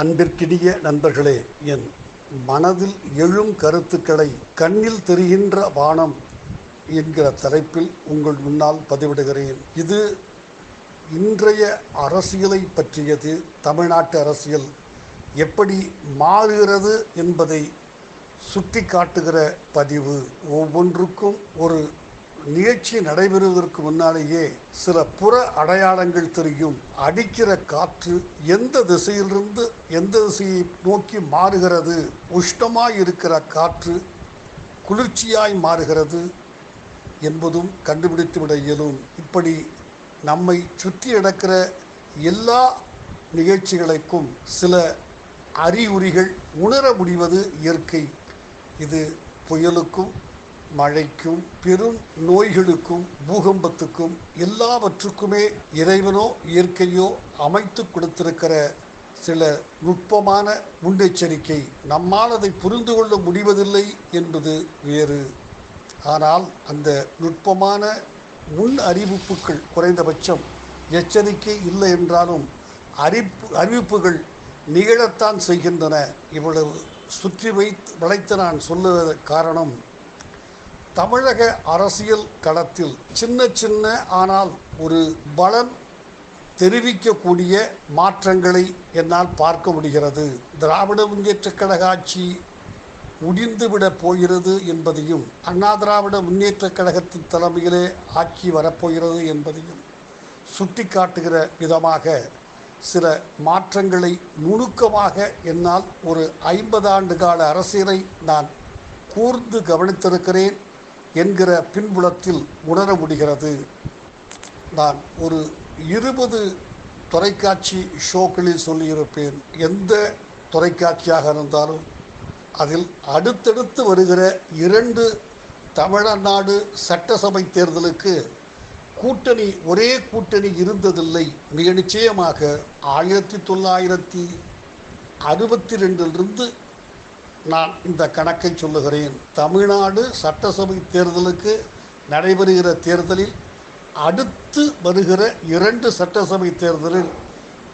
அன்பிற்கினிய நண்பர்களே என் மனதில் எழும் கருத்துக்களை கண்ணில் தெரிகின்ற வானம் என்கிற தலைப்பில் உங்கள் முன்னால் பதிவிடுகிறேன். இது இன்றைய அரசியலை பற்றியது தமிழ்நாட்டு அரசியல் எப்படி மாறுகிறது என்பதை சுட்டி காட்டுகிற பதிவு ஒவ்வொன்றுக்கும் ஒரு நிகழ்ச்சி நடைபெறுவதற்கு முன்னாலேயே சில புற அடையாளங்கள் தெரியும். அடிக்கிற காற்று எந்த திசையிலிருந்து எந்த திசையை நோக்கி மாறுகிறது? உஷ்ணமாய் இருக்கிற காற்று குளிர்ச்சியாய் மாறுகிறது என்பதும் கண்டுபிடித்து விட இயலும். இப்படி நம்மை சுற்றி நடக்கிற எல்லா நிகழ்ச்சிகளுக்கும் சில அறிகுறிகள் உணர முடிவது இயற்கை. இது புயலுக்கும் மழைக்கும் பெரும் நோய்களுக்கும் பூகம்பத்துக்கும் எல்லாவற்றுக்குமே இறைவனோ இயற்கையோ அமைத்து கொடுத்திருக்கிற சில நுட்பமான முன்னெச்சரிக்கை நம்மால் அதை புரிந்து கொள்ள முடிவதில்லை என்பது வேறு. ஆனால் அந்த நுட்பமான முன் அறிவிப்புகள் குறைந்தபட்சம் எச்சரிக்கை இல்லை என்றாலும் அறிப்பு அறிவிப்புகள் நிகழத்தான் செய்கின்றன. இவ்வளவு சுற்றி வைத்து வளைத்து நான் சொல்லுவதற்கு காரணம் தமிழக அரசியல் களத்தில் சின்ன சின்ன ஆனால் ஒரு பலன் தெரிவிக்கக்கூடிய மாற்றங்களை என்னால் பார்க்க முடிகிறது. திராவிட முன்னேற்றக் கழக ஆட்சி முடிந்துவிடப் போகிறது என்பதையும் அண்ணா திராவிட முன்னேற்றக் கழகத்தின் தலைமையிலே ஆட்சி வரப்போகிறது என்பதையும் சுட்டிக்காட்டுகிற விதமாக சில மாற்றங்களை நுணுக்கமாக என்னால் ஒரு ஐம்பது ஆண்டு கால அரசியலை நான் கூர்ந்து கவனித்திருக்கிறேன். என்கிற பின்புலத்தில் உணர முடிகிறது. நான் ஒரு இருபது தொலைக்காட்சி ஷோக்களில் சொல்லியிருப்பேன். எந்த தொலைக்காட்சியாக இருந்தாலும் அதில் அடுத்தடுத்து வருகிற இரண்டு தமிழ்நாடு சட்டசபை தேர்தலுக்கு கூட்டணி ஒரே கூட்டணி இருந்ததில்லை. மிக நிச்சயமாக ஆயிரத்தி தொள்ளாயிரத்தி அறுபத்தி ரெண்டிலிருந்து நான் இந்த கணக்கை சொல்லுகிறேன். தமிழ்நாடு சட்டசபை தேர்தலுக்கு நடைபெறுகிற தேர்தலில் அடுத்து வருகிற இரண்டு சட்டசபை தேர்தலில்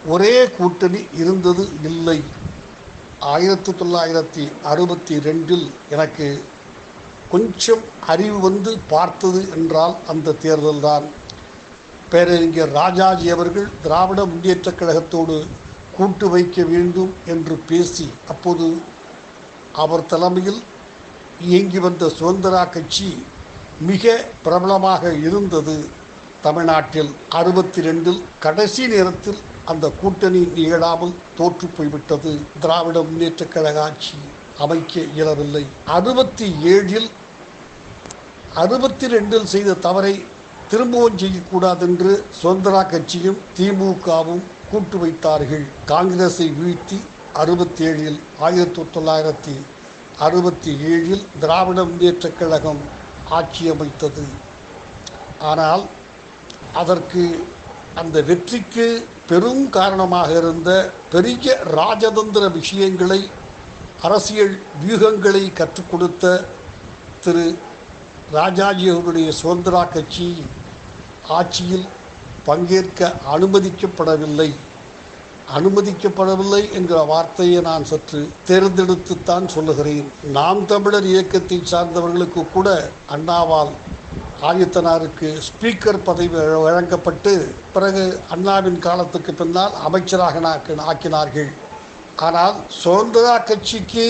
ஒரே கூட்டணி இருந்தது இல்லை. ஆயிரத்தி தொள்ளாயிரத்தி அறுபத்தி ரெண்டில் எனக்கு கொஞ்சம் அறிவு வந்து பார்த்தது என்றால் அந்த தேர்தல்தான். பேரறிஞர் ராஜாஜி அவர்கள் திராவிட முன்னேற்றக் கழகத்தோடு கூட்டு வைக்க வேண்டும் என்று பேசி அப்போது அவர் தலைமையில் இயங்கி வந்த சுதந்திரா கட்சி மிக பிரபலமாக இருந்தது தமிழ்நாட்டில் அறுபத்தி ரெண்டில் கடைசி நேரத்தில் அந்த கூட்டணி நிகழாமல் தோற்று போய்விட்டது. திராவிட முன்னேற்ற கழக ஆட்சி அமைக்க இயலவில்லை. அறுபத்தி ஏழில் அறுபத்தி ரெண்டில் செய்த தவறை திரும்பவும் செய்யக்கூடாது என்று சுதந்திரா கட்சியும் திமுகவும் கூட்டு வைத்தார்கள். காங்கிரஸை வீழ்த்தி அறுபத்தி ஏழில் ஆயிரத்தி தொள்ளாயிரத்தி அறுபத்தி ஏழில் திராவிட முன்னேற்றக் கழகம் ஆட்சி அமைத்தது. ஆனால் அதற்கு அந்த வெற்றிக்கு பெரும் காரணமாக இருந்த பெரிய ராஜதந்திர விஷயங்களை அரசியல் வியூகங்களை கற்றுக் கொடுத்த திரு ராஜாஜி அவருடைய சுதந்திரா கட்சி ஆட்சியில் பங்கேற்க அனுமதிக்கப்படவில்லை. அனுமதிக்கப்படவில்லை என்கிற வார்த்தையை நான் சற்று தேர்ந்தெடுத்துத்தான் சொல்லுகிறேன். நாம் தமிழர் இயக்கத்தை சார்ந்தவர்களுக்கு கூட அண்ணாவால் ஆதித்தனாருக்கு ஸ்பீக்கர் பதவி வழங்கப்பட்டு பிறகு அண்ணாவின் காலத்துக்கு பின்னால் அமைச்சராக ஆக்கினார்கள். ஆனால் சுதந்திரா கட்சிக்கு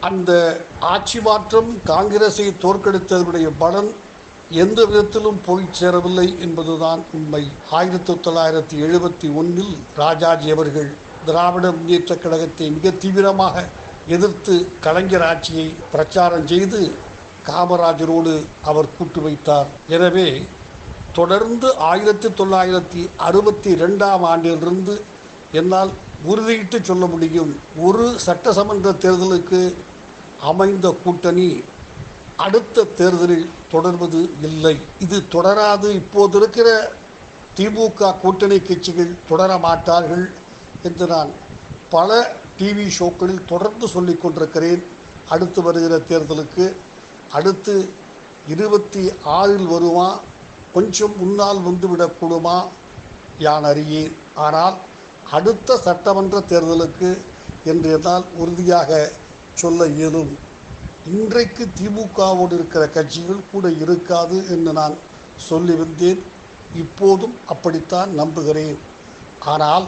அந்த ஆட்சி மாற்றம் காங்கிரஸை தோற்கடித்ததனுடைய பலன் எந்த விதத்திலும் போய் சேரவில்லை என்பதுதான் உண்மை. ஆயிரத்தி தொள்ளாயிரத்தி எழுபத்தி ஒன்றில் ராஜாஜி அவர்கள் திராவிட முன்னேற்ற கழகத்தை மிக தீவிரமாக எதிர்த்து கலைஞர் ஆட்சியை பிரச்சாரம் செய்து காமராஜரோடு அவர் கூட்டு வைத்தார். எனவே தொடர்ந்து ஆயிரத்தி தொள்ளாயிரத்தி அறுபத்தி ரெண்டாம் ஆண்டிலிருந்து என்னால் உறுதியிட்டு சொல்ல முடியும். ஒரு சட்டசமன்ற தேர்தலுக்கு அமைந்த கூட்டணி அடுத்த தேர்தலில் தொடர்வது இல்லை. இது தொடராது. இப்போது இருக்கிற திமுக கூட்டணி கட்சிகள் தொடர மாட்டார்கள் என்று நான் பல டிவி ஷோக்களில் தொடர்ந்து சொல்லிக் கொண்டிருக்கிறேன். அடுத்து வருகிற தேர்தலுக்கு அடுத்து இருபத்தி ஆறில் வருமா? கொஞ்சம் முன்னால் வந்துவிடக்கூடுமா யான் அறியேன். ஆனால் அடுத்த சட்டமன்ற தேர்தலுக்கு என்று என்னால் உறுதியாக சொல்ல இயலும். இன்றைக்கு திமுகவோடு இருக்கிற கட்சிகள் கூட இருக்காது என்று நான் சொல்லி வந்தேன். இப்போதும் அப்படித்தான் நம்புகிறேன். ஆனால்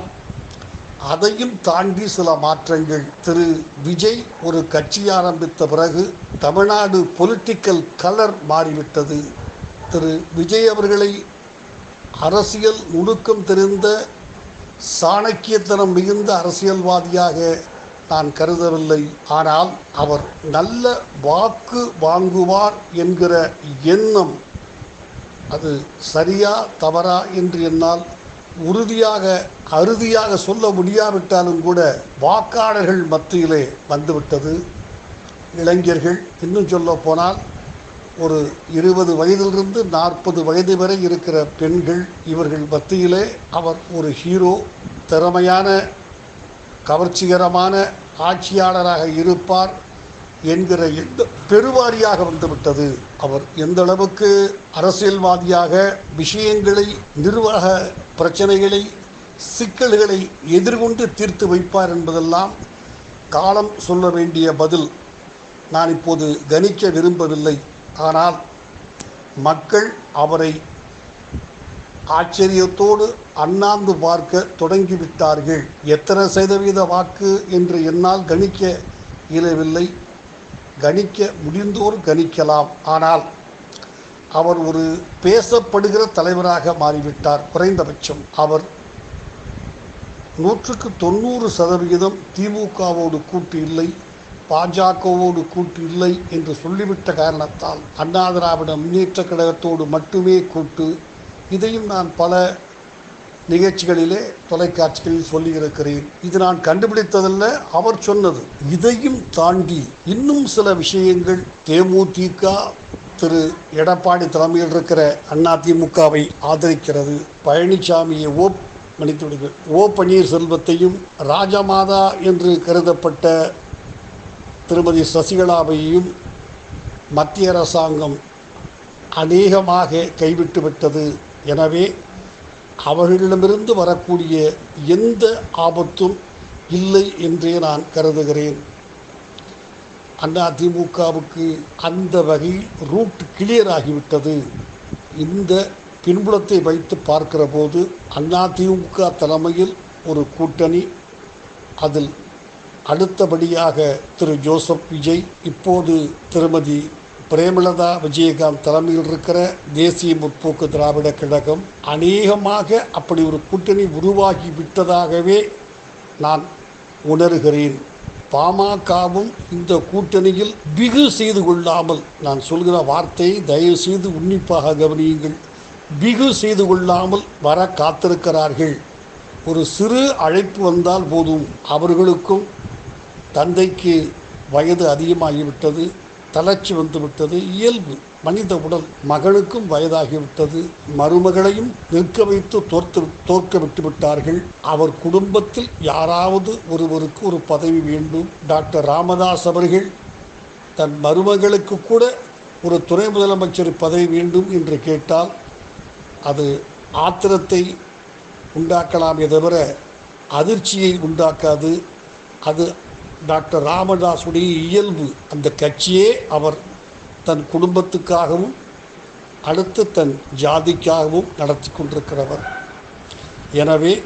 அதையும் தாண்டி சில மாற்றங்கள். திரு. விஜய் ஒரு கட்சி ஆரம்பித்த பிறகு தமிழ்நாடு பொலிட்டிக்கல் கலர் மாறிவிட்டது. திரு. விஜய் அவர்களை அரசியல் நுணுக்கம் தெரிந்த சாணக்கியத்தனம் மிகுந்த அரசியல்வாதியாக நான் கருதவில்லை. ஆனால் அவர் நல்ல வாக்கு வாங்குவார் என்கிற எண்ணம் அது சரியா தவறா என்று என்னால் உறுதியாக அறுதியாக சொல்ல முடியாவிட்டாலும் கூட வாக்காளர்கள் மத்தியிலே வந்துவிட்டது. இளைஞர்கள் இன்னும் சொல்ல போனால் ஒரு இருபது வயதிலிருந்து நாற்பது வயது வரை இருக்கிற பெண்கள் இவர்கள் மத்தியிலே அவர் ஒரு ஹீரோ திறமையான கவர்ச்சிகரமான ஆட்சியாளராக இருப்பார் என்கிற எந்த பெருவாரியாக வந்துவிட்டது அவர். எந்த அளவுக்கு அரசியல்வாதியாக விஷயங்களை நிர்வாக பிரச்சனைகளை சிக்கல்களை எதிர்கொண்டு தீர்த்து வைப்பார் என்பதெல்லாம் காலம் சொல்ல வேண்டிய பதில் நான் இப்போது கணிக்க விரும்பவில்லை. ஆனால் மக்கள் அவரை ஆச்சரியத்தோடு அண்ணாந்து பார்க்க தொடங்கிவிட்டார்கள். எத்தனை சதவீத வாக்கு என்று என்னால் கணிக்க இயலவில்லை. கணிக்க முடிந்தோர் கணிக்கலாம். ஆனால் அவர் ஒரு பேசப்படுகிற தலைவராக மாறிவிட்டார். குறைந்தபட்சம் அவர் நூற்றுக்கு தொண்ணூறு சதவிகிதம் திமுகவோடு கூட்டு இல்லை பாஜகவோடு கூட்டு இல்லை என்று சொல்லிவிட்ட காரணத்தால் அண்ணா திராவிட முன்னேற்ற கழகத்தோடு மட்டுமே கூட்டு இதையும் நான் பல நிகழ்ச்சிகளிலே தொலைக்காட்சிகளில் சொல்லியிருக்கிறேன். இது நான் கண்டுபிடித்ததல்ல அவர் சொன்னது. இதையும் தாண்டி இன்னும் சில விஷயங்கள் தேமுதிக திரு எடப்பாடி தலைமையில் இருக்கிற அதிமுகவை ஆதரிக்கிறது. பழனிசாமியை ஓ மன்னித்து ஓ பன்னீர்செல்வத்தையும் ராஜமாதா என்று கருதப்பட்ட திருமதி சசிகலாவையும் மத்திய அரசாங்கம் அநேகமாக கைவிட்டு விட்டது. எனவே அவர்களிடமிருந்து வரக்கூடிய எந்த ஆபத்தும் இல்லை என்றே நான் கருதுகிறேன். அண்ணா திமுகவுக்கு அந்த வகையில் ரூட் கிளியர் ஆகிவிட்டது. இந்த பின்புலத்தை வைத்து பார்க்கிற போது அண்ணா திமுக தலைமையில் ஒரு கூட்டணி அதில் அடுத்தபடியாக திரு ஜோசப் விஜய் இப்போது திருமதி பிரேமலதா விஜயகாந்த் தலைமையில் இருக்கிற தேசிய முற்போக்கு திராவிட கழகம் அநேகமாக அப்படி ஒரு கூட்டணி உருவாகி விட்டதாகவே நான் உணர்கிறேன். பாமகவும் இந்த கூட்டணியில் பிகு செய்து கொள்ளாமல் நான் சொல்கிற வார்த்தையை தயவு செய்து உன்னிப்பாக கவனியுங்கள். பிகு செய்து கொள்ளாமல் வர காத்திருக்கிறார்கள். ஒரு சிறு அழைப்பு வந்தால் போதும். அவர்களுக்கும் தந்தைக்கு வயது அதிகமாகிவிட்டது. தளர்ச்சி வந்துவிட்டது. இயல்பு மனித உடல் மகனுக்கும் வயதாகிவிட்டது. மருமகளையும் நிற்க வைத்து தோற்று தோற்க விட்டு விட்டார்கள் அவர் குடும்பத்தில் யாராவது ஒருவருக்கு ஒரு பதவி வேண்டும். டாக்டர் ராமதாஸ் அவர்கள் தன் மருமகளுக்கு கூட ஒரு துணை முதலமைச்சர் பதவி வேண்டும் என்று கேட்டால் அது ஆத்திரத்தை உண்டாக்கலாமே தவிர அதிர்ச்சியை உண்டாக்காது. அது டாக்டர் ராமதாஸுடைய இயல்பு. அந்த கட்சியே அவர் தன் குடும்பத்துக்காகவும் அடுத்து தன் ஜாதிக்காகவும் நடத்தி கொண்டிருக்கிறவர். எனவே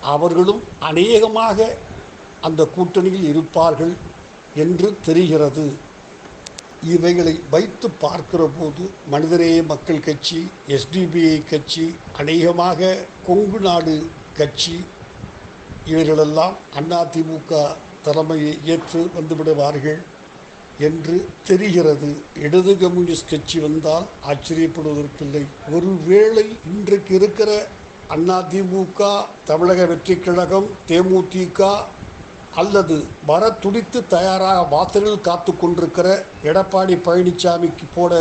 அவர்களும் அநேகமாக அந்த கூட்டணியில் இருப்பார்கள் என்று தெரிகிறது. இவைகளை வைத்து பார்க்கிற போது மனிதநேய மக்கள் கட்சி எஸ்டிபிஐ கட்சி அநேகமாக கொங்கு நாடு கட்சி இவர்களெல்லாம் அதிமுக தலைமையை ஏற்று வந்துவிடுவார்கள் என்று தெரிகிறது. இடது கம்யூனிஸ்ட் கட்சி வந்தால் ஆச்சரியப்படுவதற்கில்லை. ஒருவேளை இன்றைக்கு இருக்கிற அதிமுக தமிழக வெற்றி கழகம் தேமுதிக அல்லது வர துடித்து தயாராக வாசலில் காத்து கொண்டிருக்கிற எடப்பாடி பழனிசாமிக்கு போட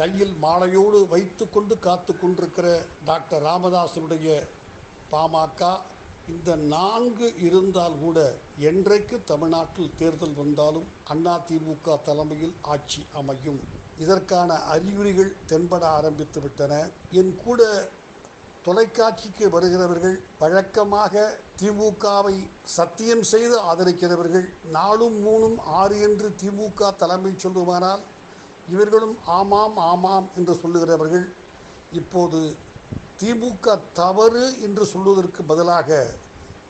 கையில் மாலையோடு வைத்து கொண்டு காத்து கொண்டிருக்கிற டாக்டர் ராமதாசனுடைய பாமக இந்த நான்கு இருந்தால் கூட என்றைக்கு தமிழ்நாட்டில் தேர்தல் வந்தாலும் அதிமுக தலைமையில் ஆட்சி அமையும். இதற்கான அறிகுறிகள் தென்பட ஆரம்பித்து விட்டன. என் கூட தொலைக்காட்சிக்கு வருகிறவர்கள் வழக்கமாக திமுகவை சத்தியம் செய்து ஆதரிக்கிறவர்கள் நாலும் மூணும் ஆறு என்று திமுக தலைமை சொல்லுமானால் இவர்களும் ஆமாம் ஆமாம் என்று சொல்லுகிறவர்கள் இப்போது திமுக தவறு என்று சொல்வதற்கு பதிலாக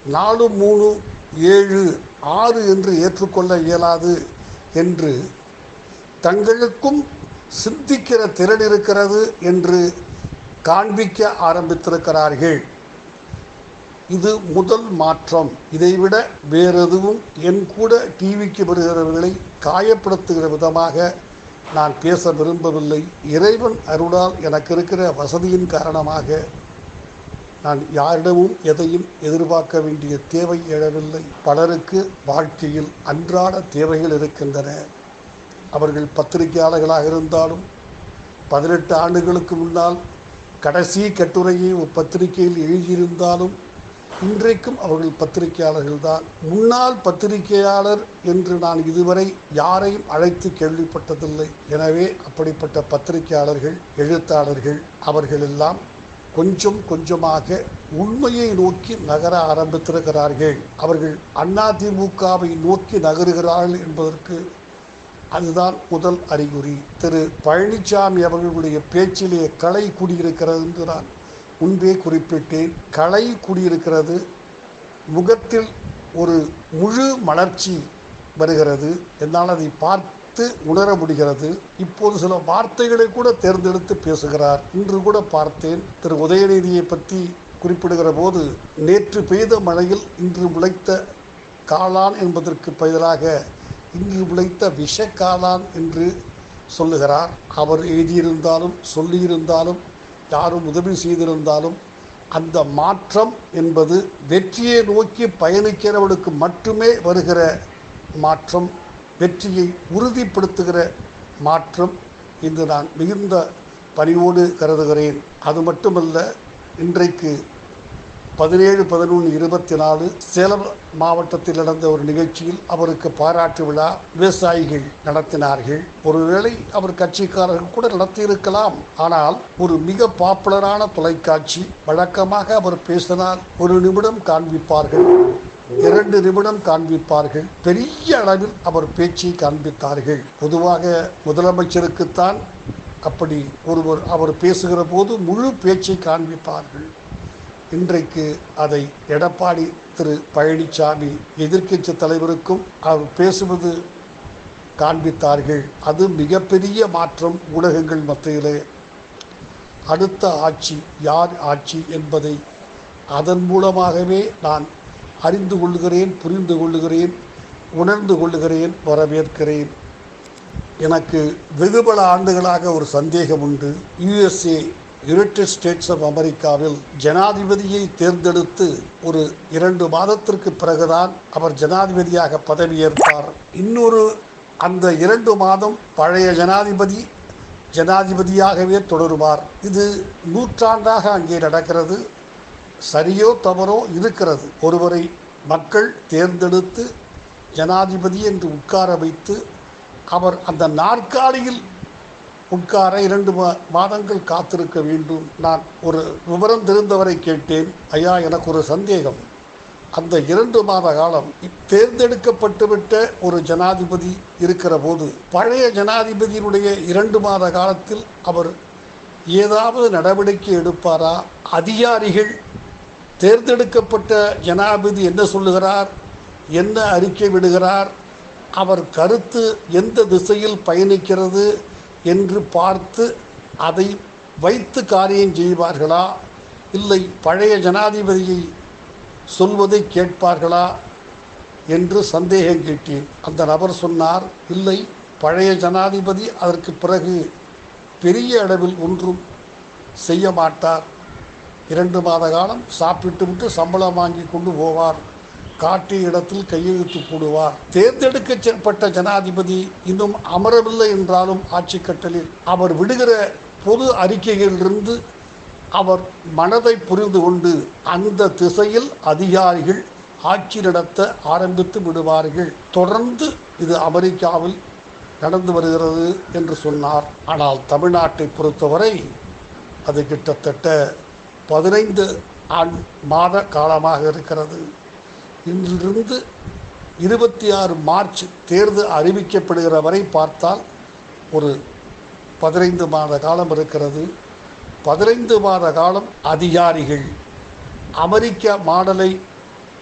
நாலு மூணு ஏழு ஆறு என்று ஏற்றுக்கொள்ள இயலாது என்று தங்களுக்கும் சிந்திக்கிற திறன் இருக்கிறது என்று காண்பிக்க ஆரம்பித்திருக்கிறார்கள். இது முதல் மாற்றம். இதைவிட வேறெதுவும் என் கூட டிவிக்கு வருகிறவர்களை காயப்படுத்துகிற விதமாக நான் பேச விரும்பவில்லை. இறைவன் அருளால் எனக்கு இருக்கிற வசதியின் காரணமாக நான் யாரிடமும் எதையும் எதிர்பார்க்க வேண்டிய தேவை எழவில்லை. பலருக்கு வாழ்க்கையில் அன்றாட தேவைகள் இருக்கின்றன. அவர்கள் பத்திரிகையாளர்களாக இருந்தாலும் பதினெட்டு ஆண்டுகளுக்கு முன்னால் கடைசி கட்டுரையை ஒரு பத்திரிகையில் எழுதியிருந்தாலும் இன்றைக்கும் அவர்கள் பத்திரிகையாளர்கள் தான் முன்னாள் பத்திரிகையாளர் என்று நான் இதுவரை யாரையும் அழைத்து கேள்விப்பட்டதில்லை. எனவே அப்படிப்பட்ட பத்திரிகையாளர்கள் எழுத்தாளர்கள் அவர்களெல்லாம் கொஞ்சம் கொஞ்சமாக உண்மையை நோக்கி நகர ஆரம்பித்திருக்கிறார்கள். அவர்கள் அதிமுகவை நோக்கி நகருகிறார்கள் என்பதற்கு அதுதான் முதல் அறிகுறி. திரு பழனிசாமி அவர்களுடைய பேச்சிலே களை குடியிருக்கிறது என்று நான் முன்பே குறிப்பிட்டேன். களை குடியிருக்கிறது. முகத்தில் ஒரு முழு மலர்ச்சி வருகிறது. என்னால் அதை பார்த்து உணர முடிகிறது. இப்போது சில வார்த்தைகளை கூட தேர்ந்தெடுத்து பேசுகிறார். இன்று கூட பார்த்தேன். திரு. உதயநிதியை பற்றி குறிப்பிடுகிற போது நேற்று பெய்த மழையில் இன்று முளைத்த காளான் என்பதற்கு பதிலாக இன்று முளைத்த விஷ காளான் என்று சொல்லுகிறார். அவர் எழுதியிருந்தாலும் சொல்லியிருந்தாலும் யாரும் உதவி செய்திருந்தாலும் அந்த மாற்றம் என்பது வெற்றியை நோக்கி பயணிக்கிறவனுக்கு மட்டுமே வருகிற மாற்றம் வெற்றியை உறுதிப்படுத்துகிற மாற்றம் இன்று நான் மிகுந்த பணிவோடு கருதுகிறேன். அது மட்டுமல்ல இன்றைக்கு பதினேழு பதினொன்று இருபத்தி நாலு சேலம் மாவட்டத்தில் நடந்த ஒரு நிகழ்ச்சியில் அவருக்கு பாராட்டு விழா விவசாயிகள் நடத்தினார்கள். ஒருவேளை அவர் கட்சிக்காரர்கள் கூட நடத்தியிருக்கலாம். ஆனால் ஒரு மிக பாப்புலரான தொலைக்காட்சி வழக்கமாக அவர் பேசினால் ஒரு நிமிடம் காண்பிப்பார்கள். இரண்டு நிமிடம் காண்பிப்பார்கள். பெரிய அளவில் அவர் பேச்சை காண்பித்தார்கள். பொதுவாக முதலமைச்சருக்குத்தான் அப்படி ஒருவர் அவர் பேசுகிற போது முழு பேச்சை காண்பிப்பார்கள். இன்றைக்கு அதை எடப்பாடி திரு பழனிசாமி எதிர்க்கட்சி தலைவருக்கும் அவர் பேசுவது காண்பித்தார்கள். அது மிகப்பெரிய மாற்றம் ஊடகங்கள் மத்தியிலே. அடுத்த ஆட்சி யார் ஆட்சி என்பதை அதன் மூலமாகவே நான் அறிந்து கொள்கிறேன் புரிந்து கொள்கிறேன் உணர்ந்து கொள்கிறேன் வரவேற்கிறேன். எனக்கு வெகு பல ஆண்டுகளாக ஒரு சந்தேகம் உண்டு. யுஎஸ்ஏ யுனைடெட் ஸ்டேட்ஸ் ஆஃப் அமெரிக்காவில் ஜனாதிபதியை தேர்ந்தெடுத்து ஒரு இரண்டு மாதத்திற்கு பிறகுதான் அவர் ஜனாதிபதியாக பதவியேற்பார். இன்னொரு அந்த இரண்டு மாதம் பழைய ஜனாதிபதி ஜனாதிபதியாகவே தொடருவார். இது நூற்றாண்டாக அங்கே நடக்கிறது. சரியோ தவறோ இருக்கிறது. ஒருவரை மக்கள் தேர்ந்தெடுத்து ஜனாதிபதி என்று உட்கார வைத்து அவர் அந்த நாற்காலியில் உட்கார இரண்டு மா மாதங்கள் காத்திருக்க வேண்டும். நான் ஒரு விவரம் தெரிந்தவரை கேட்டேன். ஐயா எனக்கு ஒரு சந்தேகம். அந்த இரண்டு மாத காலம் தேர்ந்தெடுக்கப்பட்டுவிட்ட ஒரு ஜனாதிபதி இருக்கிற போது பழைய ஜனாதிபதியினுடைய இரண்டு மாத காலத்தில் அவர் ஏதாவது நடவடிக்கை எடுப்பாரா? அதிகாரிகள் தேர்ந்தெடுக்கப்பட்ட ஜனாதிபதி என்ன சொல்லுகிறார்? என்ன அறிக்கை விடுகிறார்? அவர் கருத்து எந்த திசையில் பயணிக்கிறது? என்று பார்த்து அதை வைத்து காரியம் செய்வார்களா? இல்லை பழைய ஜனாதிபதியை சொல்வதை கேட்பார்களா? என்று சந்தேகம் கேட்டேன். அந்த நபர் சொன்னார் இல்லை பழைய ஜனாதிபதி அதற்கு பிறகு பெரிய அளவில் ஒன்றும் செய்ய மாட்டார். இரண்டு மாத காலம் சாப்பிட்டு விட்டு சம்பளம் வாங்கி கொண்டு போவார். காட்டிய இடத்தில் கையெழுத்து போடுவார். தேர்ந்தெடுக்கப்பட்ட ஜனாதிபதி இன்னும் அமரவில்லை என்றாலும் ஆட்சி கட்டலில் அவர் விடுகிற பொது அறிக்கைகளிலிருந்து அவர் மனதை புரிந்து கொண்டு அந்த திசையில் அதிகாரிகள் ஆட்சி நடத்த ஆரம்பித்து விடுவார்கள். தொடர்ந்து இது அமெரிக்காவில் நடந்து வருகிறது என்று சொன்னார். ஆனால் தமிழ்நாட்டை பொறுத்தவரை அது கிட்டத்தட்ட பதினைந்து ஆண் மாத காலமாக இருக்கிறது. இன்றிலிருந்து இருபத்தி ஆறு மார்ச் தேர்தல் அறிவிக்கப்படுகிற வரை பார்த்தால் ஒரு பதினைந்து மாத காலம் இருக்கிறது. பதினைந்து மாத காலம் அதிகாரிகள். அமெரிக்க மாடலை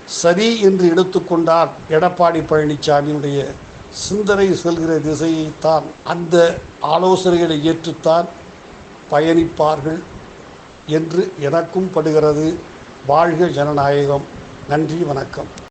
சரி என்று எடுத்துக்கொண்டார் எடப்பாடி பழனிசாமியினுடைய சிந்தனை செல்கிற திசையைத்தான் அந்த ஆலோசனைகளை ஏற்றுத்தான் பயணிப்பார்கள் என்று எனக்கும் படுகிறது. வாழ்க ஜனநாயகம். நன்றி வணக்கம்.